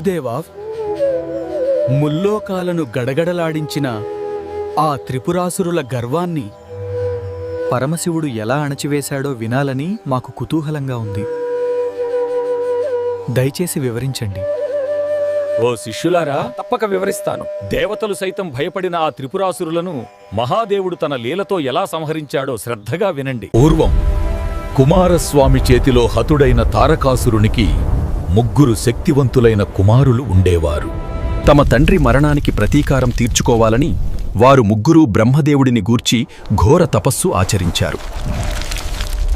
గురుదేవా ముల్లోకాలను గడగడలాడించిన ఆ త్రిపురాసురుల గర్వాన్ని పరమశివుడు ఎలా అణచివేశాడో వినాలని మాకు కుతూహలంగా ఉంది. దయచేసి వివరించండి. ఓ శిష్యులారా తప్పక వివరిస్తాను. దేవతలు సైతం భయపడిన ఆ త్రిపురాసురులను మహాదేవుడు తన లీలతో ఎలా సంహరించాడో శ్రద్ధగా వినండి. పూర్వం కుమారస్వామి చేతిలో హతుడైన తారకాసురునికి ముగ్గురు శక్తివంతులైన కుమారులు ఉండేవారు. తమ తండ్రి మరణానికి ప్రతీకారం తీర్చుకోవాలని వారు ముగ్గురు బ్రహ్మదేవుడిని గూర్చి ఘోర తపస్సు ఆచరించారు.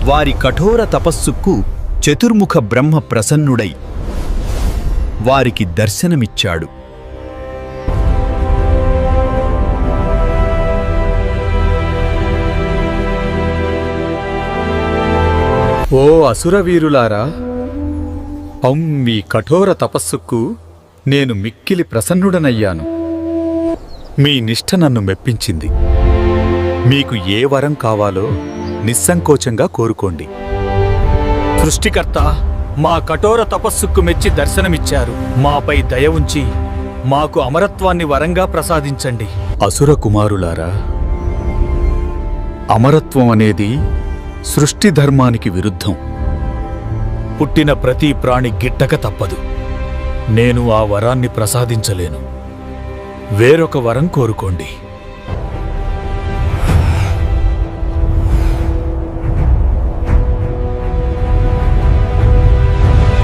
వారి కఠోర తపస్సుకు చతుర్ముఖ బ్రహ్మ ప్రసన్నుడై వారికి దర్శనమిచ్చాడు. ఓ అసురవీరులారా అం మీ కఠోర తపస్సుకు నేను మిక్కిలి ప్రసన్నుడనయ్యాను. మీ నిష్ఠ నన్ను మెప్పించింది. మీకు ఏ వరం కావాలో నిస్సంకోచంగా కోరుకోండి. సృష్టికర్త మా కఠోర తపస్సుకు మెచ్చి దర్శనమిచ్చారు. మాపై దయ ఉంచి మాకు అమరత్వాన్ని వరంగా ప్రసాదించండి. అసుర కుమారులారా అమరత్వం అనేది సృష్టి ధర్మానికి విరుద్ధం. పుట్టిన ప్రతి ప్రాణి గిట్టక తప్పదు. నేను ఆ వరాన్ని ప్రసాదించలేను. వేరొక వరం కోరుకోండి.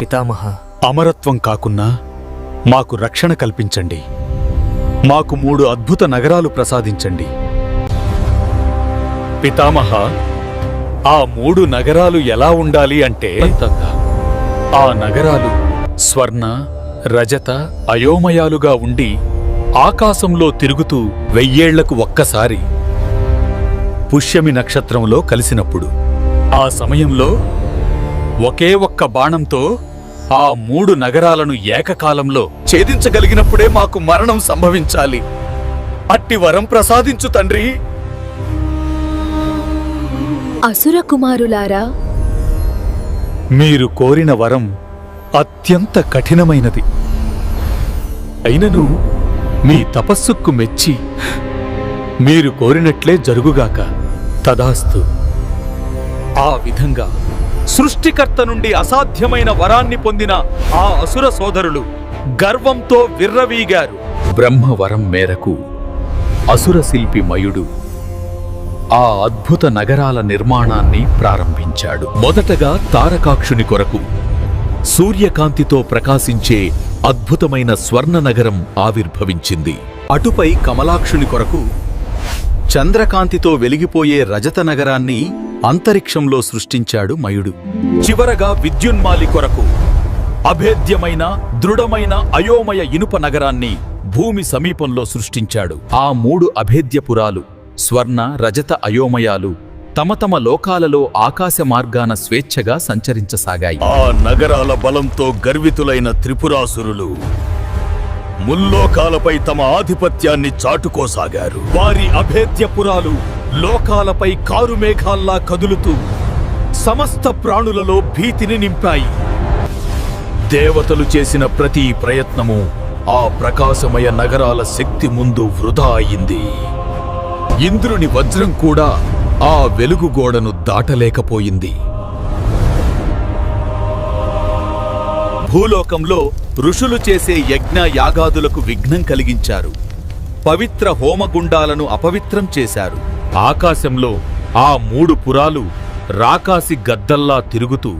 పితామహ. అమరత్వం కాకున్నా మాకు రక్షణ కల్పించండి. మాకు మూడు అద్భుత నగరాలు ప్రసాదించండి. పితామహ ఆ మూడు నగరాలు ఎలా ఉండాలి అంటే ఆ నగరాలు స్వర్ణ రజత అయోమయాలుగా ఉండి ఆకాశంలో తిరుగుతూ వెయ్యేళ్ళకు ఒక్కసారి పుష్యమి నక్షత్రంలో కలిసినప్పుడు ఆ సమయంలో ఒకే ఒక్క బాణంతో ఆ మూడు నగరాలను ఏకకాలంలో ఛేదించగలిగినప్పుడే మాకు మరణం సంభవించాలి. అట్టి వరం ప్రసాదించు తండ్రి. అసురకుమారులారా మీరు కోరిన వరం అత్యంత కఠినమైనది. అయినను మీ తపస్సుకు మెచ్చి మీరు కోరినట్లే జరుగుగాక తదాస్తు. ఆ విధంగా సృష్టికర్త నుండి అసాధ్యమైన వరాన్ని పొందిన ఆ అసుర సోదరులు గర్వంతో విర్రవీగారు. బ్రహ్మవరం మేరకు అసుర శిల్పి మయుడు ఆ అద్భుత నగరాల నిర్మాణాన్ని ప్రారంభించాడు. మొదటగా తారకాక్షుని కొరకు సూర్యకాంతితో ప్రకాశించే అద్భుతమైన స్వర్ణ నగరం ఆవిర్భవించింది. అటుపై కమలాక్షుని కొరకు చంద్రకాంతితో వెలిగిపోయే రజత నగరాన్ని అంతరిక్షంలో సృష్టించాడు మయుడు. చివరగా విద్యున్మాలి కొరకు అభేద్యమైన దృఢమైన అయోమయ ఇనుప నగరాన్ని భూమి సమీపంలో సృష్టించాడు. ఆ మూడు అభేద్యపురాలు స్వర్ణ రజత అయోమయాలు తమ తమ లోకాలలో ఆకాశ మార్గాన స్వేచ్ఛగా సంచరించసాగాయి. ఆ నగరాల బలంతో గర్వితులైన త్రిపురాసురులు ముల్లోకాలపై తమ ఆధిపత్యాన్ని చాటుకోసాగారు. వారి అభేద్యపురాలు లోకాలపై కారుమేఘాల్లా కదులుతూ సమస్త ప్రాణులలో భీతిని నింపాయి. దేవతలు చేసిన ప్రతి ప్రయత్నము ఆ ప్రకాశమయ నగరాల శక్తి ముందు వృధా అయింది. ఇంద్రుని వజ్రం కూడా ఆ వెలుగు గోడను దాటలేకపోయింది. భూలోకంలో ఋషులు చేసే యజ్ఞ యాగాదులకు విఘ్నం కలిగించారు. పవిత్ర హోమగుండాలను అపవిత్రం చేశారు. ఆకాశంలో ఆ మూడు పురాలు రాకాసి గద్దల్లా తిరుగుతూ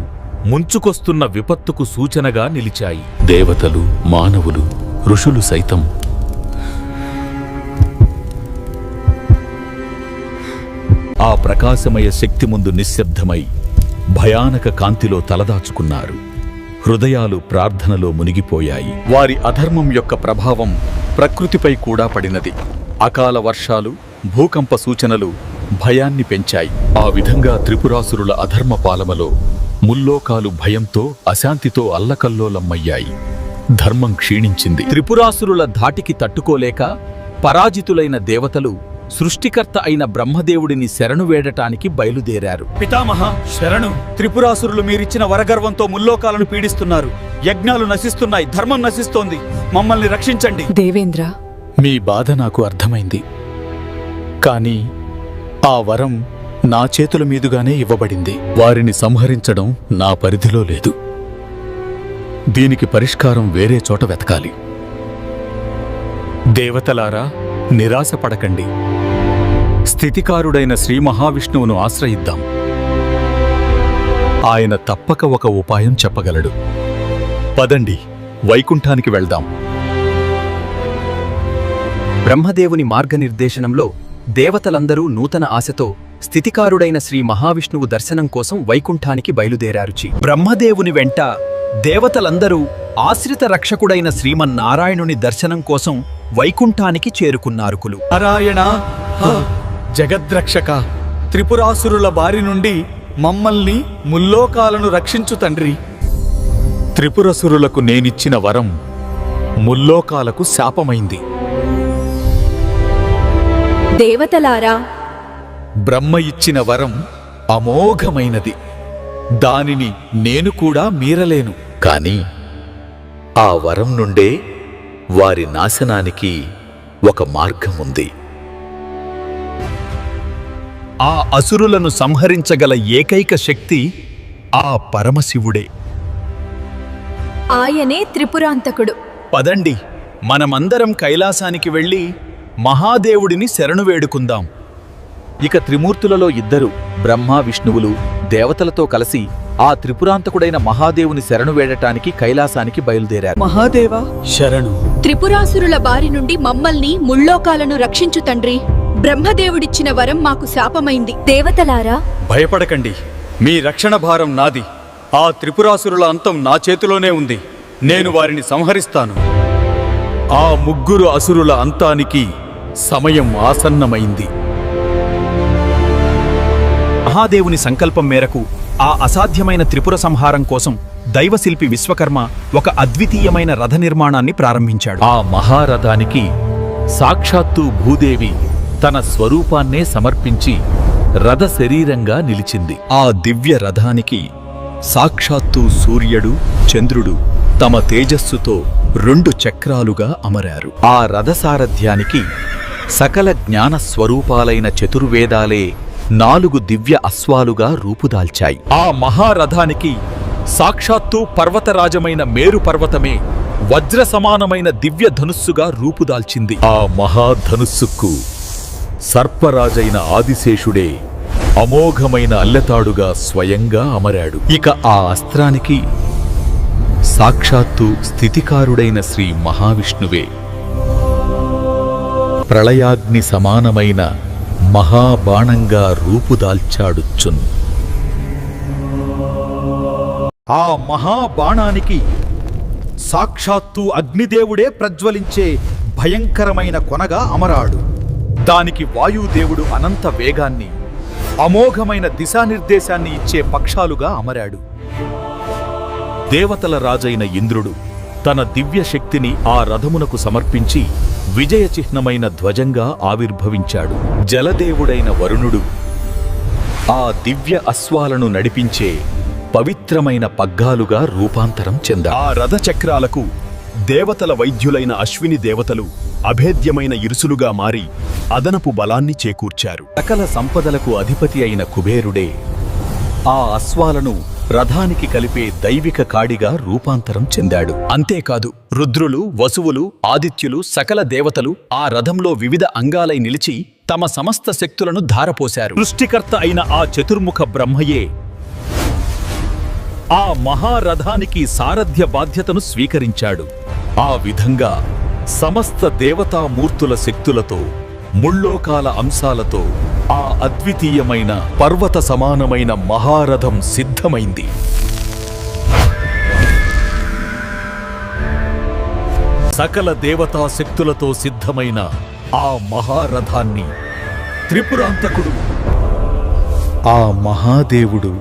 ముంచుకొస్తున్న విపత్తుకు సూచనగా నిలిచాయి. దేవతలు మానవులు ఋషులు సైతం ఆ ప్రకాశమయ శక్తి ముందు నిశ్శబ్దమై భయానక కాంతిలో తలదాచుకున్నారు. హృదయాలు ప్రార్థనలో మునిగిపోయాయి. వారి అధర్మం యొక్క ప్రభావం ప్రకృతిపై కూడా పడినది. అకాల వర్షాలు భూకంప సూచనలు భయాన్ని పెంచాయి. ఆ విధంగా త్రిపురాసురుల అధర్మ పాలమలో ముల్లోకాలు భయంతో అశాంతితో అల్లకల్లోలమ్మయ్యాయి ధర్మం క్షీణించింది. త్రిపురాసురుల ధాటికి తట్టుకోలేక పరాజితులైన దేవతలు సృష్టికర్త అయిన బ్రహ్మదేవుడిని శరణు వేడటానికి బయలుదేరారు. పితామహ శరణు త్రిపురాసురులు మీరిచ్చిన వరగర్వంతో ముల్లోకాలను పీడిస్తున్నారు. యజ్ఞాలు నశిస్తున్నాయి ధర్మం నశిస్తోంది. మమ్మల్ని రక్షించండి. దేవేంద్ర. మీ బాధ నాకు అర్థమైంది. కానీ ఆ వరం నా చేతుల మీదుగానే ఇవ్వబడింది. వారిని సంహరించడం నా పరిధిలో లేదు. దీనికి పరిష్కారం వేరే చోట వెతకాలి. దేవతలారా నిరాశపడకండి. స్థితికారుడైన శ్రీ మహావిష్ణువును ఆశ్రయిద్దాం. ఆయన తప్పక ఒక ఉపాయం చెప్పగలడు. పదండి వైకుంఠానికి వెళ్దాం. బ్రహ్మదేవుని మార్గనిర్దేశనంలో దేవతలందరూ నూతన ఆశతో స్థితికారుడైన శ్రీ మహావిష్ణువు దర్శనం కోసం వైకుంఠానికి బయలుదేరారుచి బ్రహ్మదేవుని వెంట దేవతలందరూ ఆశ్రిత రక్షకుడైన శ్రీమన్నారాయణుని దర్శనం కోసం వైకుంఠానికి చేరుకున్నారుకులు నారాయణ జగద్రక్షక త్రిపురాసురుల బారి నుండి మమ్మల్ని ముల్లోకాలను రక్షించు తండ్రి. త్రిపురసురులకు నేనిచ్చిన వరం ముల్లోకాలకు శాపమైంది. దేవతలారా! బ్రహ్మ ఇచ్చిన వరం అమోఘమైనది. దానిని నేను కూడా మీరలేను. కాని ఆ వరం నుండే వారి నాశనానికి ఒక మార్గం ఉంది ఆ అసురులను సంహరించగల ఏకైక శక్తి ఆ పరమశివుడే. ఆయనే త్రిపురాంతకుడు. పదండి మనమందరం కైలాసానికి వెళ్ళి మహాదేవుడిని శరణు వేడుకుందాం. ఇక త్రిమూర్తులలో ఇద్దరు బ్రహ్మ విష్ణువులు దేవతలతో కలిసి ఆ త్రిపురాంతకుడైన మహాదేవుని శరణు వేడటానికి కైలాసానికి బయలుదేరారు. మహాదేవా! శరణు. త్రిపురాసురుల బారి నుండి మమ్మల్ని ముల్లోకాలను రక్షించు తండ్రి. బ్రహ్మదేవుడిచ్చిన వరం మాకు శాపమైంది. దేవతలారా! భయపడకండి. మీ రక్షణ భారం నాది. ఆ త్రిపురాసురుల అంతం నా చేతిలోనే ఉంది. నేను వారిని సంహరిస్తాను. ఆ ముగ్గురు అసురుల అంతానికి సమయం ఆసన్నమైంది. మహాదేవుని సంకల్పం మేరకు ఆ అసాధ్యమైన త్రిపుర సంహారం కోసం దైవశిల్పి విశ్వకర్మ ఒక అద్వితీయమైన రథ నిర్మాణాన్ని ప్రారంభించాడు. ఆ మహారథానికి సాక్షాత్తు భూదేవి తన స్వరూపాన్నే సమర్పించి రథ శరీరంగా నిలిచింది. ఆ దివ్య రథానికి సాక్షాత్తు సూర్యుడు చంద్రుడు తమ తేజస్సుతో రెండు చక్రాలుగా అమరారు. ఆ రథసారథ్యానికి సకల జ్ఞాన స్వరూపాలైన చతుర్వేదాలే నాలుగు దివ్య అశ్వాలుగా రూపుదాల్చాయి. ఆ మహారథానికి సాక్షాత్తు పర్వతరాజమైన మేరు పర్వతమే వజ్ర సమానమైన దివ్య ధనుస్సుగా రూపుదాల్చింది. ఆ మహాధనుస్సుకు సర్పరాజైన ఆదిశేషుడే అమోఘమైన అల్లెతాడుగా స్వయంగా అమరాడు. ఇక ఆ అస్త్రానికి సాక్షాత్తు స్థితికారుడైన శ్రీ మహావిష్ణువే. ప్రళయాగ్ని సమానమైన మహాబాణంగా రూపుదాల్చాడుచున్. ఆ మహాబాణానికి సాక్షాత్తు అగ్నిదేవుడే ప్రజ్వలించే భయంకరమైన కొనగా అమరాడు. దానికి వాయుదేవుడు అనంత వేగాన్ని అమోఘమైన దిశానిర్దేశాన్ని ఇచ్చే పక్షాలుగా అమరాడు. దేవతల రాజైన ఇంద్రుడు తన దివ్య శక్తిని ఆ రథమునకు సమర్పించి విజయ చిహ్నమైన ధ్వజంగా ఆవిర్భవించాడు. జలదేవుడైన వరుణుడు ఆ దివ్య అశ్వాలను నడిపించే పవిత్రమైన పగ్గాలుగా రూపాంతరం చెందా ఆ రథచక్రాలకు దేవతల వైద్యులైన అశ్విని దేవతలు అభేద్యమైన ఇరుసులుగా మారి అదనపు బలాన్ని చేకూర్చారు. సకల సంపదలకు అధిపతి అయిన కుబేరుడే ఆ అశ్వాలను రథానికి కలిపే దైవిక కాడిగా రూపాంతరం చెందాడు. అంతేకాదు రుద్రులు వసువులు ఆదిత్యులు సకల దేవతలు ఆ రథంలో వివిధ అంగాలై నిలిచి తమ సమస్త శక్తులను ధారపోశారు. సృష్టికర్త అయిన ఆ చతుర్ముఖ బ్రహ్మయే ఆ మహారథానికి సారథ్య బాధ్యతను స్వీకరించాడు. ఆ విధంగా సమస్త దేవతామూర్తుల శక్తులతో ముల్లోకాల అంశాలతో ఆ అద్వితీయమైన పర్వత సమానమైన మహారథం సిద్ధమైంది. సకల దేవతా శక్తులతో సిద్ధమైన ఆ మహారథాన్ని త్రిపురాంతకుడు ఆ మహాదేవుడు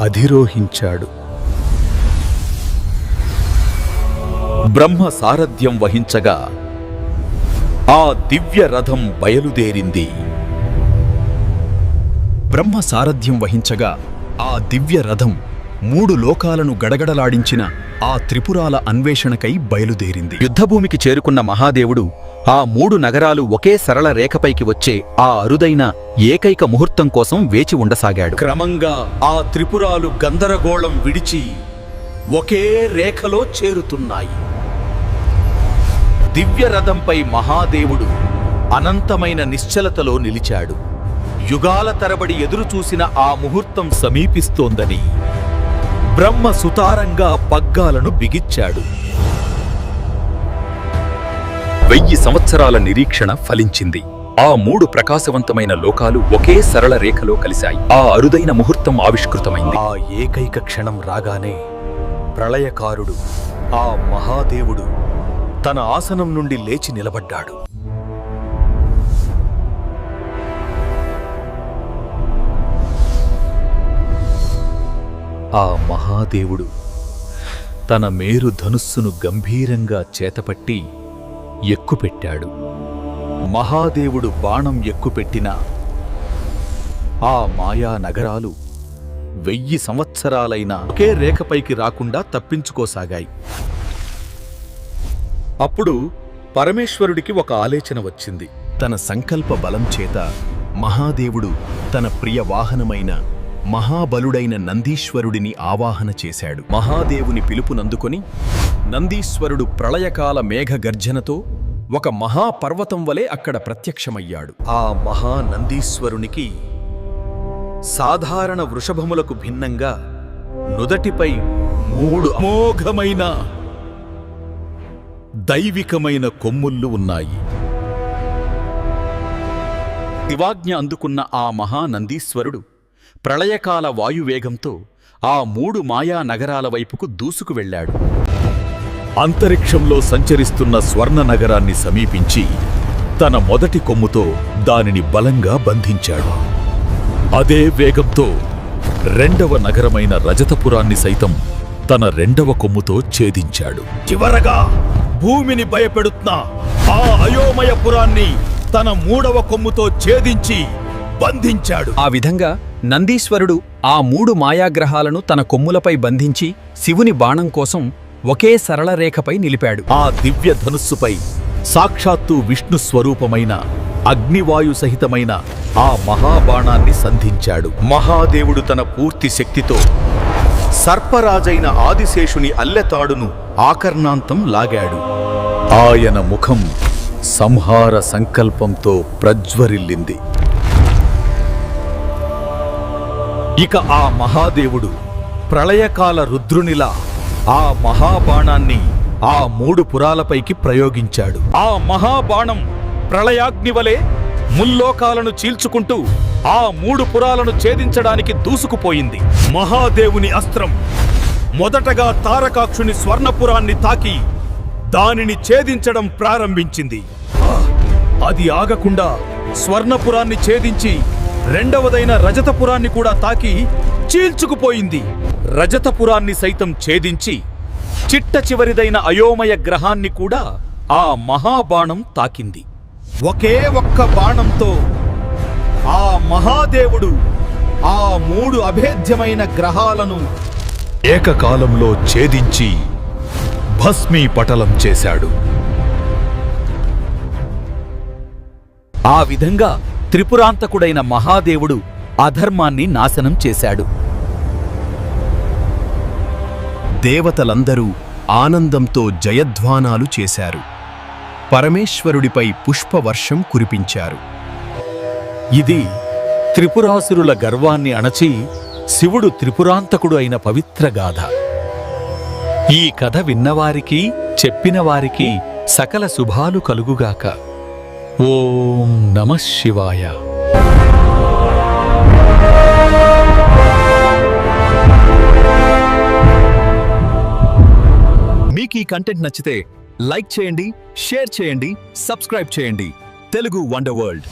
అధిరోహించాడు. బ్రహ్మ సారథ్యం వహించగా ఆ దివ్య రథం బయలుదేరింది. బ్రహ్మ సారథ్యం వహించగా ఆ దివ్య రథం మూడు లోకాలను గడగడలాడించిన ఆ త్రిపురాల అన్వేషణకై బయలుదేరింది. యుద్ధభూమికి చేరుకున్న మహాదేవుడు ఆ మూడు నగరాలు ఒకే సరళ రేఖపైకి వచ్చే ఆ అరుదైన ఏకైక ముహూర్తం కోసం వేచి ఉండసాగాడు. క్రమంగా ఆ త్రిపురాలు గందరగోళం విడిచి ఒకే రేఖలో చేరుతున్నాయి. దివ్యరథంపై మహాదేవుడు అనంతమైన నిశ్చలతలో నిలిచాడు. యుగాల తరబడి ఎదురుచూసిన ఆ ముహూర్తం సమీపిస్తోందని బ్రహ్మ సుతారంగా పగ్గాలను బిగిచ్చాడు వెయ్యి సంవత్సరాల నిరీక్షణ ఫలించింది. ఆ మూడు ప్రకాశవంతమైన లోకాలు ఒకే సరళ రేఖలో కలిశాయి. ఆ అరుదైన ముహూర్తం ఆవిష్కృతమైంది. ఆ ఏకైక క్షణం రాగానే ప్రళయకారుడు ఆ మహాదేవుడు తన ఆసనం నుండి లేచి నిలబడ్డాడు. ఆ మహాదేవుడు తన మేరు ధనుస్సును గంభీరంగా చేతపట్టి ఎక్కుపెట్టాడు. మహాదేవుడు బాణం ఎక్కుపెట్టిన ఆ మాయా నగరాలు వెయ్యి సంవత్సరాలైన ఒకే రేఖపైకి రాకుండా తప్పించుకోసాగాయి. అప్పుడు పరమేశ్వరుడికి ఒక ఆలోచన వచ్చింది. తన సంకల్ప బలం చేత మహాదేవుడు తన ప్రియ వాహనమైన మహాబలుడైన నందీశ్వరుడిని ఆవాహన చేశాడు. మహాదేవుని పిలుపునందుకొని నందీశ్వరుడు ప్రళయకాల మేఘ గర్జనతో ఒక మహాపర్వతం వలె అక్కడ ప్రత్యక్షమయ్యాడు. ఆ మహానందీశ్వరునికి సాధారణ వృషభములకు భిన్నంగా నుదటిపై మూడు అమోఘమైన దైవికమైన కొమ్ముళ్ళు ఉన్నాయి. శివాజ్ఞ అందుకున్న ఆ మహానందీశ్వరుడు ప్రళయకాల వాయువేగంతో ఆ మూడు మాయా నగరాల వైపుకు దూసుకు వెళ్ళాడు. అంతరిక్షంలో సంచరిస్తున్న స్వర్ణ నగరాన్ని సమీపించి తన మొదటి కొమ్ముతో దానిని బలంగా బంధించాడు. అదే వేగంతో రెండవ నగరమైన రజతపురాన్ని సైతం తన రెండవ కొమ్ముతో ఛేదించాడు. చివరగా భూమిని భయపెడుతున్న ఆ అయోమయపురాన్ని తన మూడవ కొమ్ముతో ఛేదించి బంధించాడు. ఆ విధంగా నందీశ్వరుడు ఆ మూడు మాయాగ్రహాలను తన కొమ్ములపై బంధించి శివుని బాణం కోసం ఒకే సరళ రేఖపై నిలిపాడు. ఆ దివ్య ధనుస్సుపై సాక్షాత్తు విష్ణు స్వరూపమైన అగ్నివాయు సహితమైన ఆ మహాబాణాన్ని సంధించాడు. మహాదేవుడు తన పూర్తి శక్తితో సర్పరాజైన ఆదిశేషుని అల్లెతాడును ఆకర్ణాంతం లాగాడు. ఆయన ముఖం సంహార సంకల్పంతో ప్రజ్వరిల్లింది. ఇక ఆ మహాదేవుడు ప్రళయకాల రుద్రునిలా ఆ మహాబాణాన్ని ఆ మూడు పురాలపైకి ప్రయోగించాడు. ఆ మహాబాణం ప్రళయాగ్ని వలె ముల్లోకాలను చీల్చుకుంటూ ఆ మూడు పురాలను ఛేదించడానికి దూసుకుపోయింది. మహాదేవుని అస్త్రం మొదటగా తారకాక్షుని స్వర్ణపురాన్ని తాకి దానిని ఛేదించడం ప్రారంభించింది. అది ఆగకుండా స్వర్ణపురాన్ని ఛేదించి రెండవదైన రజతపురాన్ని కూడా తాకి చీల్చుకుపోయింది. రజతపురాన్ని సైతం ఛేదించి చిట్ట చివరిదైన అయోమయ గ్రహాన్ని కూడా ఆ మహాబాణం తాకింది. ఒకే ఒక్క బాణంతో ఆ మహాదేవుడు ఆ మూడు అభేద్యమైన గ్రహాలను ఏకకాలంలో ఛేదించి భస్మీపటలం చేశాడు. ఆ విధంగా త్రిపురాంతకుడైన మహాదేవుడు అధర్మాన్ని నాశనం చేశాడు. దేవతలందరూ ఆనందంతో జయధ్వానాలు చేశారు. పరమేశ్వరుడిపై పుష్పవర్షం కురిపించారు. ఇది త్రిపురాసురుల గర్వాన్ని అణచి శివుడు త్రిపురాంతకుడు అయిన పవిత్ర గాథ. ఈ కథ విన్నవారికి చెప్పిన వారికి సకల శుభాలు కలుగుగాక. ఓం నమ శివాయ. మీకు ఈ కంటెంట్ నచ్చితే లైక్ చేయండి షేర్ చేయండి సబ్స్క్రైబ్ చేయండి. Telugu wonder world.